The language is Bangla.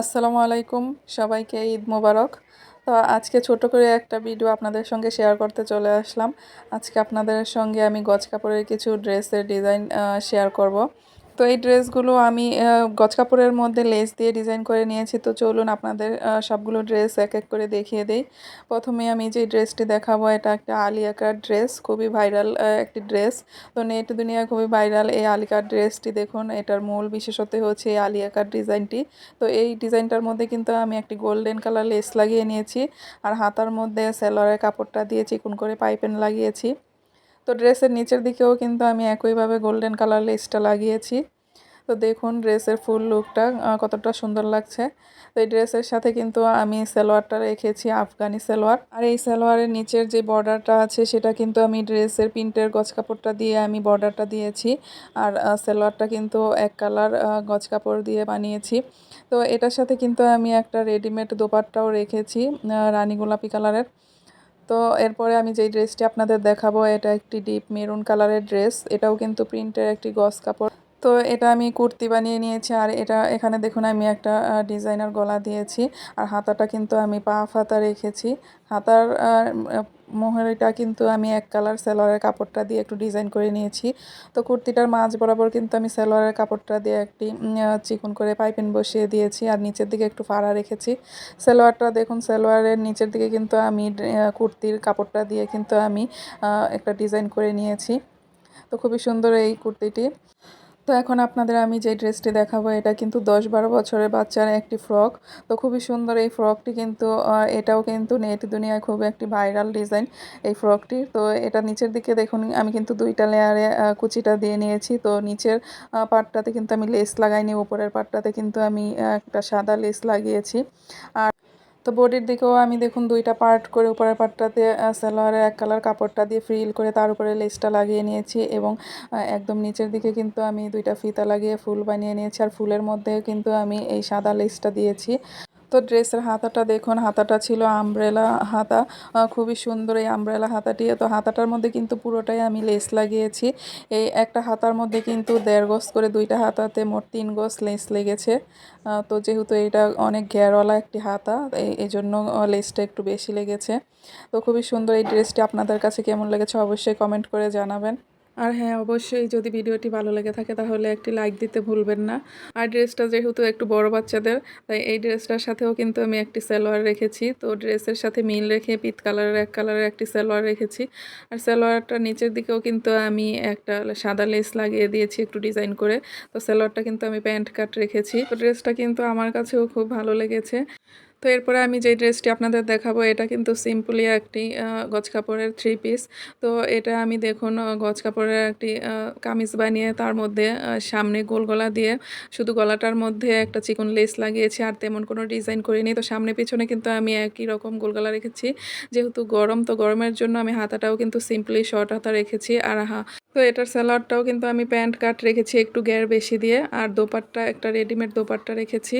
আসসালামু আলাইকুম, সবাইকে ঈদ মোবারক। তো আজকে ছোট করে একটা ভিডিও আপনাদের সঙ্গে শেয়ার করতে চলে আসলাম। আজকে আপনাদের সঙ্গে আমি গজ কাপড়ের কিছু ড্রেসের ডিজাইন শেয়ার করব। তো এই ড্রেসগুলো আমি গজ কাপড়ের মধ্যে লেস দিয়ে ডিজাইন করে নিয়েছি। তো চলুন আপনাদের সবগুলো ড্রেস এক এক করে দেখিয়ে দেই। প্রথমে আমি যে ড্রেসটি দেখাবো, এটা একটা আলিয়াকার ড্রেস, খুবই ভাইরাল একটি ড্রেস। তো নেট দুনিয়া খুবই ভাইরাল এই আলিকার ড্রেসটি। দেখুন, এটার মূল বিশেষত হচ্ছে এই আলিয়াকার ডিজাইনটি। তো এই ডিজাইনটার মধ্যে কিন্তু আমি একটি গোল্ডেন কালার লেস লাগিয়ে নিয়েছি আর হাতার মধ্যে সেলোয়ারের কাপড়টা দিয়ে চিকুন করে পাইপেন লাগিয়েছি। তো ড্রেসের নিচের দিকেও কিন্তু আমি একইভাবে গোল্ডেন কালার লেসটা লাগিয়েছি। তো দেখুন ড্রেসের ফুল লুকটা কতটা সুন্দর লাগছে। তো এই ড্রেসের সাথে কিন্তু আমি সালোয়ারটা রেখেছি, আফগানি সালোয়ার। আর এই সালোয়ারের নিচের যে বর্ডারটা আছে, সেটা কিন্তু আমি ড্রেসের প্রিন্টের গজ কাপড়টা দিয়ে আমি বর্ডারটা দিয়েছি। আর সালোয়ারটা কিন্তু এক কালার গজ কাপড় দিয়ে বানিয়েছি। তো এটার সাথে কিন্তু আমি একটা রেডিমেড দোপারটাও রেখেছি রানী গোলাপি কালারের। তো এরপরে আমি যেই ড্রেসটি আপনাদের দেখাবো, এটা একটি ডিপ মেরুন কালারের ড্রেস। এটাও কিন্তু প্রিন্টের একটি গজ কাপড় তো এটা আমি কুর্তি বানিয়ে নিয়েছি আর এটা এখানে দেখুন আমি একটা ডিজাইনার গলা দিয়েছি আর হাতাটা কিন্তু আমি পা হাতা রেখেছি। হাতার মোহরিটা কিন্তু আমি এক কালার সেলোয়ারের কাপড়টা দিয়ে একটু ডিজাইন করে নিয়েছি। তো কুর্তিটার মাঝ বরাবর কিন্তু আমি সেলোয়ারের কাপড়টা দিয়ে একটি চিকন করে পাইপিন বসিয়ে দিয়েছি আর নিচের দিকে একটু ফাড়া রেখেছি। সেলোয়ারটা দেখুন সেলোয়ারের নিচের দিকে কিন্তু আমি কুর্তির কাপড়টা দিয়ে কিন্তু আমি একটা ডিজাইন করে নিয়েছি। তো খুবই সুন্দর এই কুর্তিটি। তো এখন আপনাদের আমি যে ড্রেসটি দেখাবো, এটা কিন্তু দশ বারো বছরের বাচ্চার একটি ফ্রক। তো খুবই সুন্দর এই ফ্রকটি কিন্তু এটাও কিন্তু নেট দুনিয়ায় খুব একটি ভাইরাল ডিজাইন এই ফ্রকটি। তো এটা নিচের দিকে দেখুন, আমি কিন্তু দুইটা লেয়ারে কুচিটা দিয়ে নিয়েছি। তো নিচের পাটটাতে কিন্তু আমি লেস লাগাইনি, উপরের পাটটাতে কিন্তু আমি একটা সাদা লেস লাগিয়েছি। আর তো বডির দিকেও আমি দেখুন দুইটা পার্ট করে, উপরের পার্টটাতে সালোয়ারের এক কালার কাপড়টা দিয়ে ফ্রিল করে তার উপরে লেসটা লাগিয়ে নিয়েছি এবং একদম নিচের দিকে কিন্তু আমি দুইটা ফিতা লাগিয়ে ফুল বানিয়ে নিয়েছি আর ফুলের মধ্যে কিন্তু আমি এই সাদা লেসটা দিয়েছি। তো ড্রেসের হাতাটা দেখুন, হাতাটা ছিল আমব্রেলা হাতা। খুবই সুন্দর এই আমব্রেলা হাতাটি। তো হাতাটার মধ্যে কিন্তু পুরোটাই আমি লেস লাগিয়েছি। এই একটা হাতার মধ্যে কিন্তু দেড় গোস করে দুইটা হাতাতে মোট তিন গোস লেস লেগেছে। তো যেহেতু এটা অনেক ঘেরওয়ালা একটি হাতা, এই জন্য লেসটা একটু বেশি লেগেছে। তো খুবই সুন্দর এই ড্রেসটি আপনাদের কাছে কেমন লেগেছে অবশ্যই কমেন্ট করে জানাবেন। আর হ্যাঁ অবশ্যই যদি ভিডিওটি ভালো লেগে থাকে তাহলে একটি লাইক দিতে ভুলবেন না। আর ড্রেসটা যেহেতু একটু বড় বাচ্চাদের, তাই এই ড্রেসটার সাথেও কিন্তু আমি একটি সালোয়ার রেখেছি। তো ড্রেসের সাথে মিল রেখে পিত কালারের, এক কালারের একটি সালোয়ার রেখেছি। আর সালোয়ারটা নিচের দিকেও কিন্তু আমি একটা সাদা লেস লাগিয়ে দিয়েছি একটু ডিজাইন করে। তো সালোয়ারটা কিন্তু আমি প্যান্ট কাট রেখেছি। তো ড্রেসটা কিন্তু আমার কাছেও খুব ভালো লেগেছে। তো এরপরে আমি যেই ড্রেসটি আপনাদের দেখাবো, এটা কিন্তু সিম্পলি একটি গজ কাপড়ের থ্রি পিস তো এটা আমি দেখুন গজ কাপড়ের একটি কামিজ বানিয়ে তার মধ্যে সামনে গোল গলা দিয়ে শুধু গলাটার মধ্যে একটা চিকন লেস লাগিয়েছি, আর তেমন কোনো ডিজাইন করিনি। তো সামনে পিছনে কিন্তু আমি একই রকম গোল গলা রেখেছি। যেহেতু গরম, তো গরমের জন্য আমি হাতাটাও কিন্তু সিম্পলি শর্ট হাতা রেখেছি, আর হা, তো এটার স্যালাডটাও কিন্তু আমি প্যান্ট কাট রেখেছি একটু গ্যার বেশি দিয়ে, আর দোপাট্টা, একটা রেডিমেড দোপাট্টা রেখেছি।